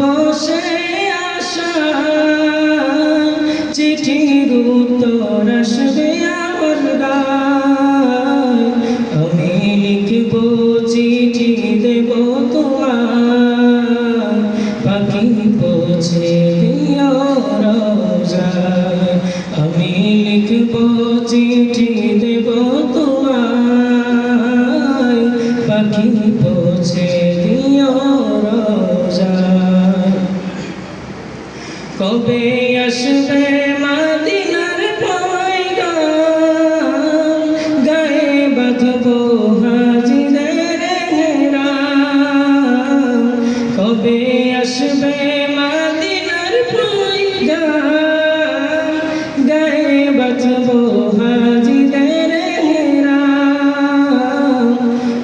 বসে আশা, চিঠির উত্তর আসবে আমি লিখব, চিঠি দেব তোমার পাখি পৌঁছে আমি লিখব, চিঠি দেব তোমার পাখি কবে আসবে মাদিনার পয়গাম? গায়ে বাঁধবো হাজিদের কবে আসবে মাদিনার পয়গাম? গায়ে বাঁধবো হাজিদের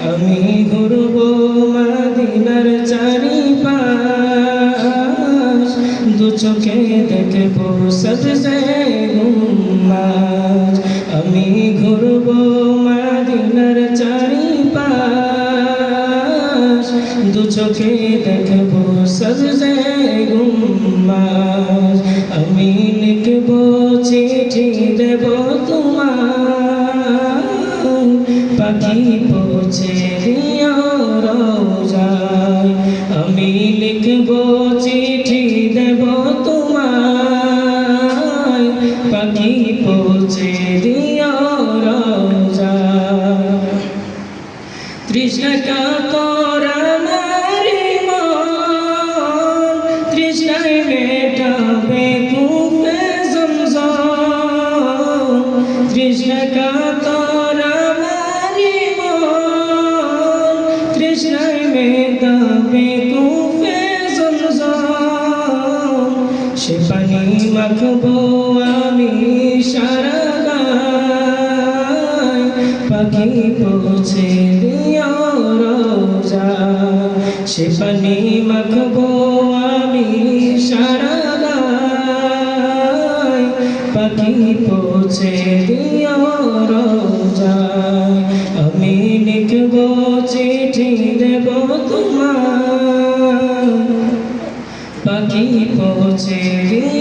আমি দু চোখে দেখব সবসে গুম্বাজ আমি ঘুরবো মাদিনার চারিপাশ। দু চোখে দেখব সবসে গুম্বাজ আমি লিখব চিঠি দেব তোমার পাখি পৌঁছে দিও তোমার পাখি পৌঁছে দিও রোজায় তৃষ্ণা সে পানি মাখবো আমি সারা পাখি পৌঁছে দিও রোজা। সে পানি মাখবো আমি সারা পাখি পৌঁছে দিও রোজা। আমি লিখব চিঠি দেব তোমার পাখি পৌঁছে দিও